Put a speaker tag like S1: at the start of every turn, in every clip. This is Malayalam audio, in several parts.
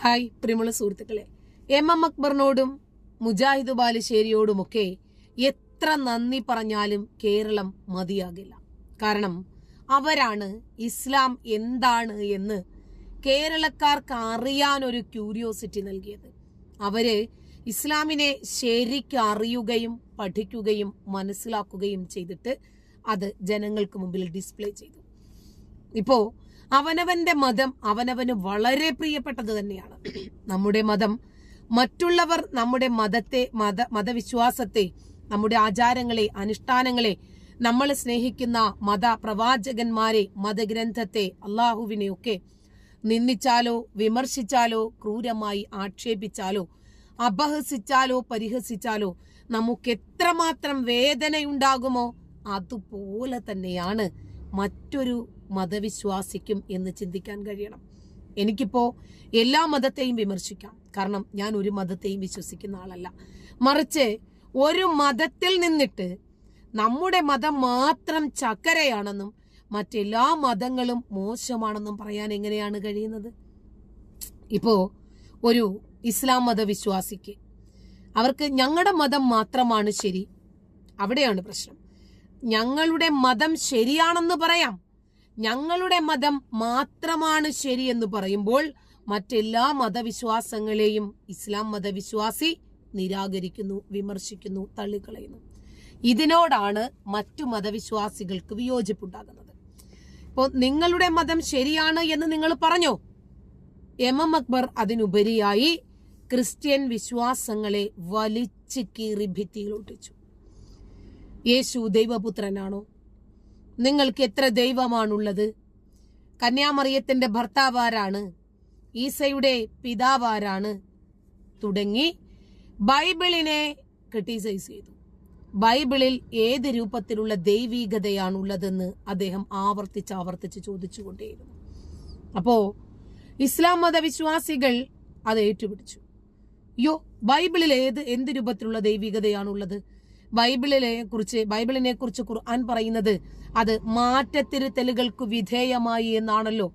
S1: ഹായ് പ്രിയമുള്ള സുഹൃത്തുക്കളെ. എം എം അക്ബറിനോടും മുജാഹിദ് ബാലുശ്ശേരിയോടുമൊക്കെ എത്ര നന്ദി പറഞ്ഞാലും കേരളം മതിയാകില്ല. കാരണം അവരാണ് ഇസ്ലാം എന്താണ് എന്ന് കേരളക്കാർക്ക് അറിയാൻ ഒരു ക്യൂരിയോസിറ്റി നൽകിയത്. അവർ ഇസ്ലാമിനെ ശരിക്കും അറിയുകയും പഠിക്കുകയും മനസ്സിലാക്കുകയും ചെയ്തിട്ട് അത് ജനങ്ങൾക്ക് മുമ്പിൽ ഡിസ്പ്ലേ ചെയ്തു. ഇപ്പോ അവനവന്റെ മതം അവനവന് വളരെ പ്രിയപ്പെട്ടത് തന്നെയാണ്. നമ്മുടെ മതം മറ്റുള്ളവർ നമ്മുടെ മതത്തെ മത മതവിശ്വാസത്തെ നമ്മുടെ ആചാരങ്ങളെ അനുഷ്ഠാനങ്ങളെ നമ്മൾ സ്നേഹിക്കുന്ന മത പ്രവാചകന്മാരെ മതഗ്രന്ഥത്തെ അള്ളാഹുവിനെ ഒക്കെ നിന്ദിച്ചാലോ വിമർശിച്ചാലോ ക്രൂരമായി ആക്ഷേപിച്ചാലോ അപഹസിച്ചാലോ പരിഹസിച്ചാലോ നമുക്ക് എത്രമാത്രം വേദനയുണ്ടാകുമോ അതുപോലെ തന്നെയാണ് മറ്റൊരു മതവിശ്വാസിക്കും എന്ന് ചിന്തിക്കാൻ കഴിയണം. എനിക്കിപ്പോൾ എല്ലാ മതത്തെയും വിമർശിക്കാം. കാരണം ഞാൻ ഒരു മതത്തെയും വിശ്വസിക്കുന്ന ആളല്ല. മറിച്ച് ഒരു മതത്തിൽ നിന്നിട്ട് നമ്മുടെ മതം മാത്രം ചക്കരയാണെന്നും മറ്റെല്ലാ മതങ്ങളും മോശമാണെന്നും പറയാൻ എങ്ങനെയാണ് കഴിയുന്നത്? ഇപ്പോൾ ഒരു ഇസ്ലാം മതവിശ്വാസിക്ക് അവർക്ക് ഞങ്ങളുടെ മതം മാത്രമാണ് ശരി. അവിടെയാണ് പ്രശ്നം. ഞങ്ങളുടെ മതം ശരിയാണെന്ന് പറയാം. ഞങ്ങളുടെ മതം മാത്രമാണ് ശരിയെന്ന് പറയുമ്പോൾ മറ്റെല്ലാ മതവിശ്വാസങ്ങളെയും ഇസ്ലാം മതവിശ്വാസി നിരാകരിക്കുന്നു വിമർശിക്കുന്നു തള്ളിക്കളയുന്നു. ഇതിനോടാണ് മറ്റു മതവിശ്വാസികൾക്ക് വിയോജിപ്പുണ്ടാകുന്നത്. ഇപ്പോൾ നിങ്ങളുടെ മതം ശരിയാണ് എന്ന് നിങ്ങൾ പറഞ്ഞോ? എം എം അക്ബർ അതിനുപരിയായി ക്രിസ്ത്യൻ വിശ്വാസങ്ങളെ വലിച്ചു കീറി ഭിത്തിയിൽ ഒട്ടിച്ചു. യേശു ദൈവപുത്രനാണോ? നിങ്ങൾക്ക് എത്ര ദൈവമാണുള്ളത്? കന്യാമറിയത്തിന്റെ ഭർത്താവാരാണ് ഈസയുടെ പിതാവാരാണ് തുടങ്ങി ബൈബിളിനെ ക്രിട്ടിസൈസ് ചെയ്തു. ബൈബിളിൽ ഏത് രൂപത്തിലുള്ള ദൈവീകതയാണുള്ളതെന്ന് അദ്ദേഹം ആവർത്തിച്ച് ആവർത്തിച്ച് ചോദിച്ചുകൊണ്ടേയിരുന്നു. അപ്പോ ഇസ്ലാം മതവിശ്വാസികൾ അത് ഏറ്റുപിടിച്ചു. യോ ബൈബിളിൽ ഏത് എന്ത് രൂപത്തിലുള്ള ദൈവികതയാണുള്ളത്? ബൈബിളിനെ കുറിച്ച് ബൈബിളിനെ കുറിച്ച് ഖുർആൻ പറയുന്നത് അത് മാറ്റത്തിരുത്തലുകൾക്ക് വിധേയമായി എന്നാണല്ലോ.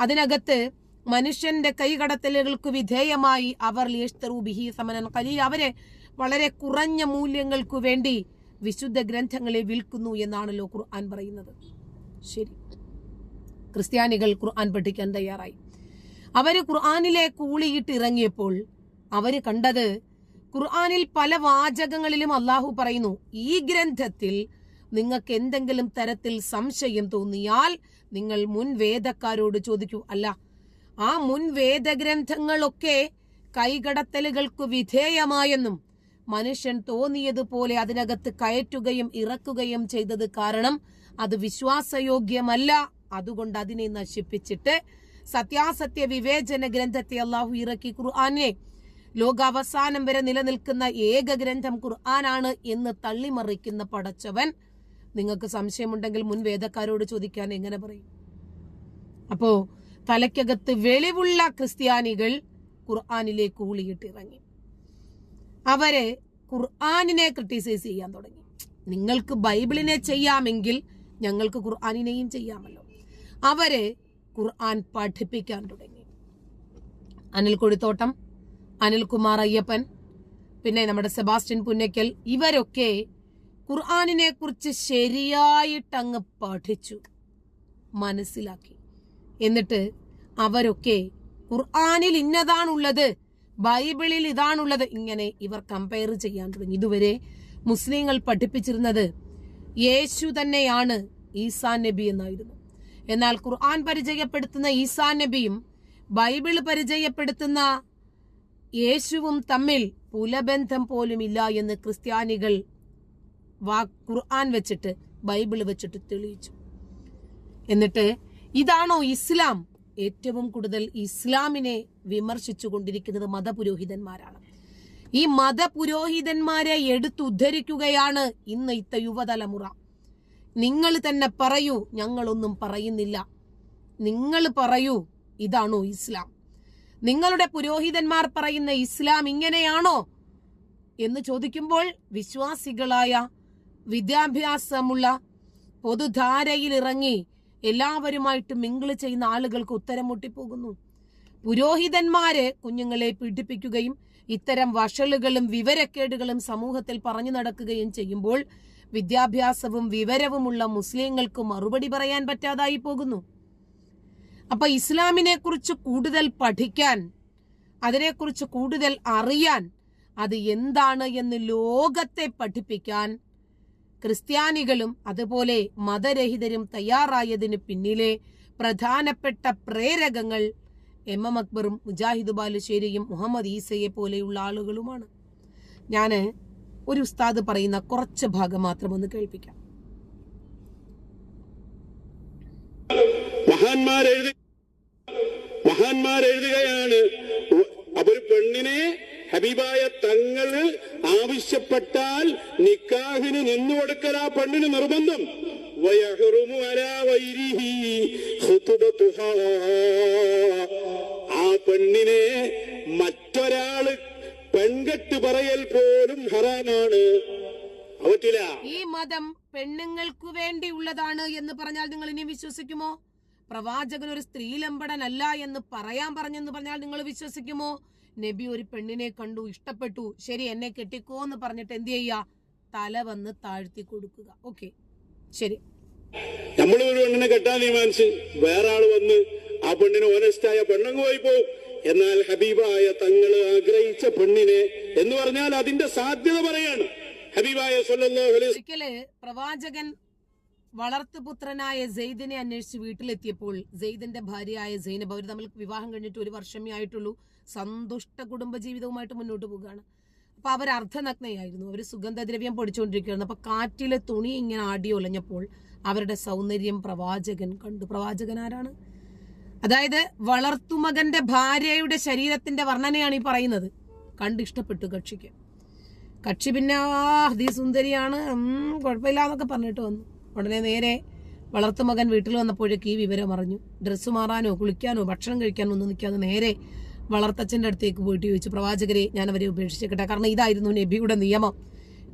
S1: അതിനകത്ത് മനുഷ്യന്റെ കൈകടത്തലുകൾക്ക് വിധേയമായി അവർ ലിയഷ്തറു ബിഹി സമനൻ കലീൽ അവരെ വളരെ കുറഞ്ഞ മൂല്യങ്ങൾക്കു വേണ്ടി വിശുദ്ധ ഗ്രന്ഥങ്ങളെ വിൽക്കുന്നു എന്നാണല്ലോ ഖുർആൻ പറയുന്നത്. ശരി. ക്രിസ്ത്യാനികൾ ഖുർആൻ പഠിക്കാൻ തയ്യാറായി. അവർ ഖുർആനിലെ കൂളിയിട്ട് ഇറങ്ങിയപ്പോൾ അവർ കണ്ടത് ഖുർആനിൽ പല വാചകങ്ങളിലും അള്ളാഹു പറയുന്നു ഈ ഗ്രന്ഥത്തിൽ നിങ്ങൾക്ക് എന്തെങ്കിലും തരത്തിൽ സംശയം തോന്നിയാൽ നിങ്ങൾ മുൻ വേദക്കാരോട് ചോദിക്കൂ. അല്ല ആ മുൻ വേദഗ്രന്ഥങ്ങളൊക്കെ കൈകടത്തലുകൾക്ക് വിധേയമായെന്നും മനുഷ്യൻ തോന്നിയതുപോലെ അതിനകത്ത് കയറ്റുകയും ഇറക്കുകയും ചെയ്തത് കാരണം അത് വിശ്വാസയോഗ്യമല്ല. അതുകൊണ്ട് അതിനെ നശിപ്പിച്ചിട്ട് സത്യാസത്യ വിവേചന ഗ്രന്ഥത്തെ അള്ളാഹു ഇറക്കി ഖുർആനെ ലോകാവസാനം വരെ നിലനിൽക്കുന്ന ഏക ഗ്രന്ഥം ഖുർആനാണ് എന്ന് തള്ളിമറിക്കുന്ന പടച്ചവൻ നിങ്ങൾക്ക് സംശയമുണ്ടെങ്കിൽ മുൻ വേദക്കാരോട് ചോദിക്കാൻ എങ്ങനെ പറയും? അപ്പോ തലയ്ക്കകത്ത് വെളിവുള്ള ക്രിസ്ത്യാനികൾ ഖുർആാനിലേക്ക് ഊളിയിട്ടിറങ്ങി. അവരെ ഖുർആാനിനെ ക്രിട്ടിസൈസ് ചെയ്യാൻ തുടങ്ങി. നിങ്ങൾക്ക് ബൈബിളിനെ ചെയ്യാമെങ്കിൽ ഞങ്ങൾക്ക് ഖുർആാനിനെയും ചെയ്യാമല്ലോ. അവരെ ഖുർആൻ പഠിപ്പിക്കാൻ തുടങ്ങി. അനിൽ കൊടിത്തോട്ടം അനിൽകുമാർ അയ്യപ്പൻ പിന്നെ നമ്മുടെ സെബാസ്റ്റ്യൻ പുന്നയ്ക്കൽ ഇവരൊക്കെ ഖുർആാനിനെ കുറിച്ച് ശരിയായിട്ടങ്ങ് പഠിച്ചു മനസ്സിലാക്കി. എന്നിട്ട് അവരൊക്കെ ഖുർആാനിൽ ഇന്നതാണുള്ളത് ബൈബിളിൽ ഇതാണുള്ളത് ഇങ്ങനെ ഇവർ കമ്പയർ ചെയ്യാൻ തുടങ്ങി. ഇതുവരെ മുസ്ലിങ്ങൾ പഠിപ്പിച്ചിരുന്നത് യേശു തന്നെയാണ് ഈസാ നബി എന്നായിരുന്നു. എന്നാൽ ഖുർആൻ പരിചയപ്പെടുത്തുന്ന ഈസാ നബിയും ബൈബിൾ പരിചയപ്പെടുത്തുന്ന യേശുവും തമ്മിൽ പുലബന്ധം പോലുമില്ല എന്ന് ക്രിസ്ത്യാനികൾ വാ ഖുർആൻ വെച്ചിട്ട് ബൈബിൾ വെച്ചിട്ട് തെളിയിച്ചു. എന്നിട്ട് ഇതാണോ ഇസ്ലാം? ഏറ്റവും കൂടുതൽ ഇസ്ലാമിനെ വിമർശിച്ചു കൊണ്ടിരിക്കുന്നത് മതപുരോഹിതന്മാരാണ്. ഈ മതപുരോഹിതന്മാരെ എടുത്തുദ്ധരിക്കുകയാണ് ഇന്ന് ഇത്ത യുവതലമുറ. നിങ്ങൾ തന്നെ പറയൂ ഞങ്ങളൊന്നും പറയുന്നില്ല. നിങ്ങൾ പറയൂ ഇതാണോ ഇസ്ലാം? നിങ്ങളുടെ പുരോഹിതന്മാർ പറയുന്ന ഇസ്ലാം ഇങ്ങനെയാണോ? എന്ന് ചോദിക്കുമ്പോൾ വിശ്വാസികളായ വിദ്യാഭ്യാസമുള്ള പൊതുധാരയിൽ ഇറങ്ങി എല്ലാവരുമായിട്ട് മിങ്കിൾ ചെയ്യുന്ന ആളുകൾക്ക് ഉത്തരം മുട്ടിപ്പോകുന്നു. പുരോഹിതന്മാരെ കുഞ്ഞുങ്ങളെ പീഡിപ്പിക്കുകയും ഇത്തരം വഷളുകളും വിവരക്കേടുകളും സമൂഹത്തിൽ പറഞ്ഞു നടക്കുകയും ചെയ്യുമ്പോൾ വിദ്യാഭ്യാസവും വിവരവുമുള്ള മുസ്ലിങ്ങൾക്ക് മറുപടി പറയാൻ പറ്റാതായി പോകുന്നു. അപ്പൊ ഇസ്ലാമിനെ കുറിച്ച് കൂടുതൽ പഠിക്കാൻ അതിനെക്കുറിച്ച് കൂടുതൽ അറിയാൻ അത് എന്താണ് എന്ന് ലോകത്തെ പഠിപ്പിക്കാൻ ക്രിസ്ത്യാനികളും അതുപോലെ മതരഹിതരും തയ്യാറായതിന് പിന്നിലെ പ്രധാനപ്പെട്ട പ്രേരകങ്ങൾ എം എം അക്ബറും മുജാഹിദ് ബാലുശ്ശേരിയും മുഹമ്മദ് ഈസയെ പോലെയുള്ള ആളുകളുമാണ്. ഞാൻ ഒരു ഉസ്താദ് പറയുന്ന കുറച്ച് ഭാഗം മാത്രം ഒന്ന് കേൾപ്പിക്കാം.
S2: മഹാന്മാരെഴുതി മഹാന്മാരെഴുതുകയാണ്. അപ്പൊ ഒരു പെണ്ണിനെ ഹബീബായ തങ്ങൾ ആവശ്യപ്പെട്ടാൽ നിക്കാഹിന് നിന്നു കൊടുക്കൽ ആ പെണ്ണിന് നിർബന്ധം. ആ പെണ്ണിനെ മറ്റൊരാൾ പെൺകെട്ട് പറയൽ പോലും ഹറാമാണ്.
S1: ഈ മതം പെണ്ണുങ്ങൾക്കു വേണ്ടിയുള്ളതാണ് എന്ന് പറഞ്ഞാൽ നിങ്ങൾ ഇനി വിശ്വസിക്കുമോ? പ്രവാചകൻ ഒരു സ്ത്രീലമ്പടനല്ല എന്ന് പറയാൻ പറഞ്ഞെന്ന് പറഞ്ഞാൽ നിങ്ങൾ വിശ്വസിക്കുമോ? നബി ഒരു പെണ്ണിനെ കണ്ടു ഇഷ്ടപ്പെട്ടു. ശരി എന്നെ കെട്ടിക്കോ എന്ന് പറഞ്ഞിട്ട് എന്ത് ചെയ്യുക തല വന്ന് താഴ്ത്തി കൊടുക്കുക. ഓക്കെ ശരി.
S2: നമ്മൾ ഒരു പെണ്ണിനെ കെട്ടാൻ തീരുമാനിച്ച് വേറെ ആൾ വന്ന് ആ പെണ്ണിന് ഓനസ്റ്റായ പെണ്ണങ്ങ് പോയി പോവും. എന്നാൽ ഹബീബായ തങ്ങൾ ആഗ്രഹിച്ച പെണ്ണിനെ എന്ന് പറഞ്ഞാൽ അതിന്റെ സാധ്യത പറയാണ്. ഹബീബായ സല്ലല്ലാഹു അലൈഹി വസല്ലം
S1: ഒരിക്കൽ പ്രവാചകൻ വളർത്തുപുത്രനായ സെയ്ദിനെ അന്വേഷിച്ച് വീട്ടിലെത്തിയപ്പോൾ സെയ്ദിന്റെ ഭാര്യയായ സൈനബ് അവർ തമ്മിൽ വിവാഹം കഴിഞ്ഞിട്ട് ഒരു വർഷമേ ആയിട്ടുള്ളൂ. സന്തുഷ്ട കുടുംബജീവിതവുമായിട്ട് മുന്നോട്ട് പോവുകയാണ്. അപ്പൊ അവർ അർദ്ധനഗ്നയായിരുന്നു. അവർ സുഗന്ധദ്രവ്യം പൊടിച്ചുകൊണ്ടിരിക്കുകയായിരുന്നു. അപ്പൊ കാറ്റിലെ തുണി ഇങ്ങനെ ആടി ഒലഞ്ഞപ്പോൾ അവരുടെ സൗന്ദര്യം പ്രവാചകൻ കണ്ടു. പ്രവാചകൻ ആരാണ്? അതായത് വളർത്തുമകന്റെ ഭാര്യയുടെ ശരീരത്തിന്റെ വർണനയാണ് ഈ പറയുന്നത്. കണ്ടിഷ്ടപ്പെട്ടു കക്ഷിക്ക്. കക്ഷി പിന്നെ ആ അതിസുന്ദരിയാണ് സുന്ദരിയാണ്. കുഴപ്പമില്ല എന്നൊക്കെ പറഞ്ഞിട്ട് വന്നു. ഉടനെ നേരെ വളർത്തുമകൻ വീട്ടിൽ വന്നപ്പോഴേക്ക് ഈ വിവരം അറിഞ്ഞു. ഡ്രസ്സ് മാറാനോ കുളിക്കാനോ ഭക്ഷണം കഴിക്കാനോ ഒന്നും നിൽക്കാതെ നേരെ വളർത്തച്ഛന്റെ അടുത്തേക്ക് പോയിട്ട് ചോദിച്ചു പ്രവാചകരെ ഞാൻ അവരെ ഉപേക്ഷിച്ചേക്കട്ടെ. കാരണം ഇതായിരുന്നു നബിയുടെ നിയമം.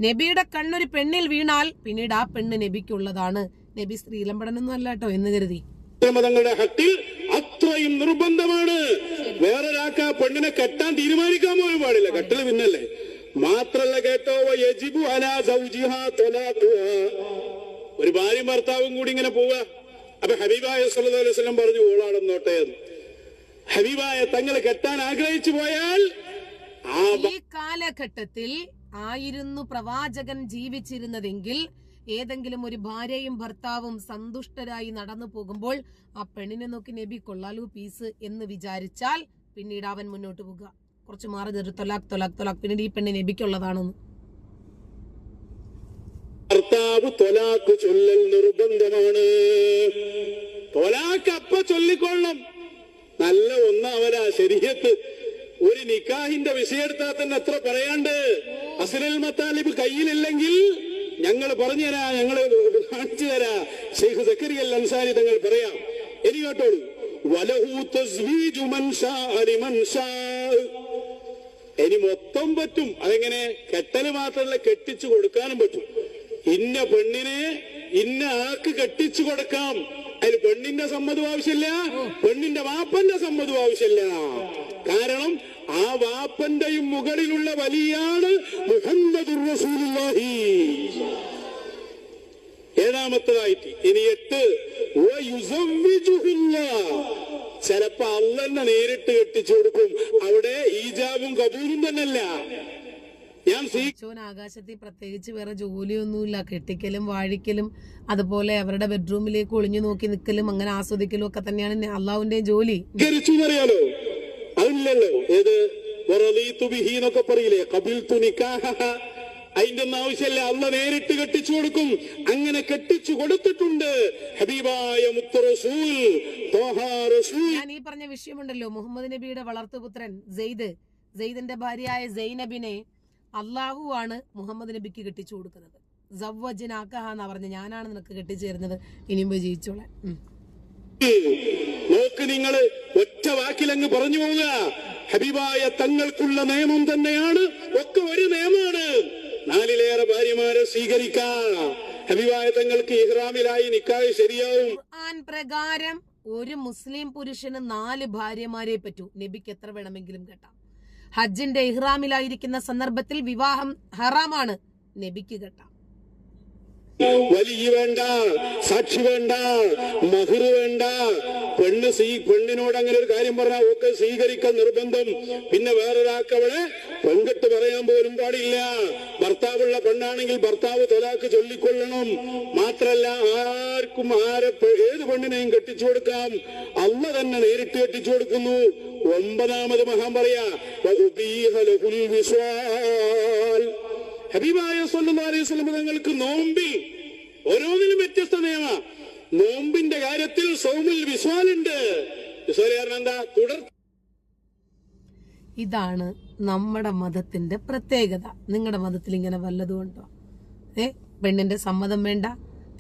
S1: നബിയുടെ കണ്ണൊരു പെണ്ണിൽ വീണാൽ പിന്നീട് ആ പെണ്ണ് നബിക്കുള്ളതാണ്. നബി സ്ത്രീലമ്പടനൊന്നും അല്ല കേട്ടോ എന്ന് കരുതി.
S2: മതങ്ങളുടെ ഹത്തിൽ അത്രയും നിർബന്ധമാണ്. വേറൊരാൾക്ക് ആ പെണ്ണിനെ കെട്ടാൻ തീരുമാനിക്കാൻ പോലും പാടില്ല. കെട്ടൽ പിന്നല്ലേ? മാത്രല്ല കേട്ടോ ഒരു ഭാര്യയും ഭർത്താവും കൂടി ഇങ്ങനെ പോവുക. അപ്പൊ ഹബീബായ സല്ലല്ലാഹു അലൈഹി വസല്ലം പറഞ്ഞു ഓളാടുന്നോട്ടെ എന്ന് ഹബീബായ തങ്ങൾ കെട്ടാൻ ആഗ്രഹിച്ചു പോയാൽ
S1: ഈ കാലഘട്ടത്തിൽ ആയിരുന്നു പ്രവാചകൻ ജീവിച്ചിരുന്നതെങ്കിൽ ഏതെങ്കിലും ഒരു ഭാര്യയും ഭർത്താവും സന്തുഷ്ടരായി നടന്നു പോകുമ്പോൾ ആ പെണ്ണിനെ നോക്കി നബി കൊള്ളാലു പീസ് എന്ന് വിചാരിച്ചാൽ പിന്നീട് അവൻ മുന്നോട്ട് പോകുക കുറച്ച് മാറി തൊലാക്ക് തൊലാക്ക് തൊലാക്ക് പിന്നീട് ഈ പെണ്ണ് നബിക്കുള്ളതാണെന്ന്.
S2: ഭർത്താവ് തൊലാക്ക് ചൊല്ലൽ നിർബന്ധമാണ്. തൊലാക്ക് അപ്പ ചൊല്ലിക്കൊള്ളണം. നല്ല ഒന്നാവരാ ശരീരത്ത്. ഒരു നിക്കാഹിന്റെ വിഷയെടുത്താൽ തന്നെ എത്ര പറയാണ്ട്? അസലൽ മത്താലിബ് കയ്യിലില്ലെങ്കിൽ ഞങ്ങൾ പറഞ്ഞു തരാ ഞങ്ങൾ കാണിച്ചു തരാ. ഷെയ്ഖ് സക്കരി അൽ അൻസാരി തങ്ങൾ പറയാം. ഇനി കേട്ടോളൂ. ഇനി മൊത്തം പറ്റും. അതെങ്ങനെ? കെട്ടൽ മാത്രമല്ല കെട്ടിച്ചു കൊടുക്കാനും പറ്റും. ഇന്ന പെണ്ണിനെ ഇന്ന ആക്ക് കെട്ടിച്ചു കൊടുക്കാം. അതിൽ പെണ്ണിന്റെ സമ്മതം ആവശ്യമില്ല പെണ്ണിന്റെ വാപ്പന്റെ സമ്മതം ആവശ്യമില്ല. കാരണം ആ വാപ്പന്റെയും മുകളിലുള്ള വലിയാണ് മുഹമ്മദുർ റസൂലുള്ളാഹി ഏഴാമത്തതായിട്ട് ഇനി എട്ട്. ചിലപ്പോ അള്ളന്നെ നേരിട്ട് കെട്ടിച്ചു കൊടുക്കും. അവിടെ ഈജാബും കബൂലും തന്നെയല്ല.
S1: ചോൻ ആകാശത്തിൽ പ്രത്യേകിച്ച് വേറെ ജോലിയൊന്നുമില്ല. കെട്ടിക്കലും വാഴിക്കലും അതുപോലെ അവരുടെ ബെഡ്റൂമിലേക്ക് ഒളിഞ്ഞു നോക്കി നിൽക്കലും അങ്ങനെ ആസ്വദിക്കലും ഒക്കെ തന്നെയാണ് അള്ളാഹുവിന്റെ ജോലി.
S2: അതില്ലല്ലോ. ഏത്? എന്നൊക്കെ പറയില്ലേ? അതിന്റെ ഒന്നും ആവശ്യമില്ല. അള്ള നേരിട്ട് കെട്ടിച്ചു കൊടുക്കും. അങ്ങനെ കെട്ടിച്ചു കൊടുത്തിട്ടുണ്ട്. ഹബീബായ മുത്തറസൂൽ
S1: ഞാൻ ഈ പറഞ്ഞ വിഷയമുണ്ടല്ലോ. മുഹമ്മദ് നബിയുടെ വളർത്തുപുത്രൻ ജെയ്ദ് ജെയ്ദിന്റെ ഭാര്യയായ സൈനബിനെ അള്ളാഹു ആണ് മുഹമ്മദ് നബിക്ക് കെട്ടിച്ചു കൊടുക്കുന്നത്. എന്ന് പറഞ്ഞ് ഞാനാണ് നിനക്ക് കെട്ടിച്ചേരുന്നത്. ഇനിയും പോയി ജയിച്ചോളെ
S2: നോക്ക് നിങ്ങൾ ഒറ്റ വാക്കിലങ്ങ് പറഞ്ഞു പോവുക. ഹബീബായ തങ്ങൾക്കുള്ള നിയമം തന്നെയാണ്. ഒക്കെ ഒരു നിയമമാണ്. നാലിലേറെ ഭാര്യമാരെ സ്വീകരിക്കാം. ഹബീബായ തങ്ങൾക്ക് ഇഹ്റാമിലായി നിക്കാഹ് ശരിയാവും.
S1: ആൻ പ്രകാരം ഒരു മുസ്ലിം പുരുഷന് നാല് ഭാര്യമാരെ പറ്റൂ. നബിക്ക് എത്ര വേണമെങ്കിലും കെട്ടാം. ഹജ്ജിന്റെ ഇഹ്റാമിലായിരിക്കുന്ന സന്ദർഭത്തിൽ വിവാഹം ഹറാമാണ്. നബിക്ക് കെട്ടാം.
S2: വലിയ വേണ്ട സാക്ഷി വേണ്ട മഹർ വേണ്ട. പെണ്ണ് പെണ്ണിനോട് അങ്ങനെ ഒരു കാര്യം പറഞ്ഞാൽ ഒക്കെ സ്വീകരിക്കാൻ നിർബന്ധം. പിന്നെ വേറൊരാൾക്ക് അവളെ പെൺകെട്ട് പറയാൻ പോലും പാടില്ല. ഭർത്താവുള്ള പെണ്ണാണെങ്കിൽ ഭർത്താവ് തൊലാക്ക് ചൊല്ലിക്കൊള്ളണം. മാത്രല്ല ആർക്കും ആരെ ഏത് പെണ്ണിനെയും കെട്ടിച്ചു കൊടുക്കാം. അല്ല തന്നെ നേരിട്ട് കെട്ടിച്ചു കൊടുക്കുന്നു. ഒമ്പതാമത് മഹാൻ പറയാ വിസ്വാൽ. ഹബീബായ വസല്ലം തങ്ങൾക്ക് ഓരോന്നിനും വ്യത്യസ്ത നിയമ. നോമ്പിന്റെ കാര്യത്തിൽ സൗമിൽ വിസ്വാലുണ്ട് വിസ്വാൽ കാരണം എന്താ? തുടർ
S1: ഇതാണ് നമ്മുടെ മതത്തിന്റെ പ്രത്യേകത. നിങ്ങളുടെ മതത്തിൽ ഇങ്ങനെ വല്ലതും ഉണ്ടോ? ഏ? പെണ്ണിന്റെ സമ്മതം വേണ്ട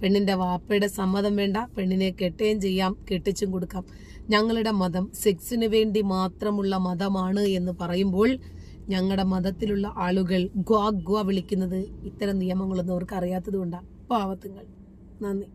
S1: പെണ്ണിന്റെ വാപ്പയുടെ സമ്മതം വേണ്ട പെണ്ണിനെ കെട്ടുകയും ചെയ്യാം കെട്ടിച്ചും കൊടുക്കാം. ഞങ്ങളുടെ മതം സെക്സിന് വേണ്ടി മാത്രമുള്ള മതമാണ് എന്ന് പറയുമ്പോൾ ഞങ്ങളുടെ മതത്തിലുള്ള ആളുകൾ ഗ്വാ ഗ്വാ വിളിക്കുന്നത് ഇത്തരം നിയമങ്ങളൊന്നും അവർക്ക് അറിയാത്തത് കൊണ്ടാണ് പാവത്തുങ്ങൾ. നന്ദി.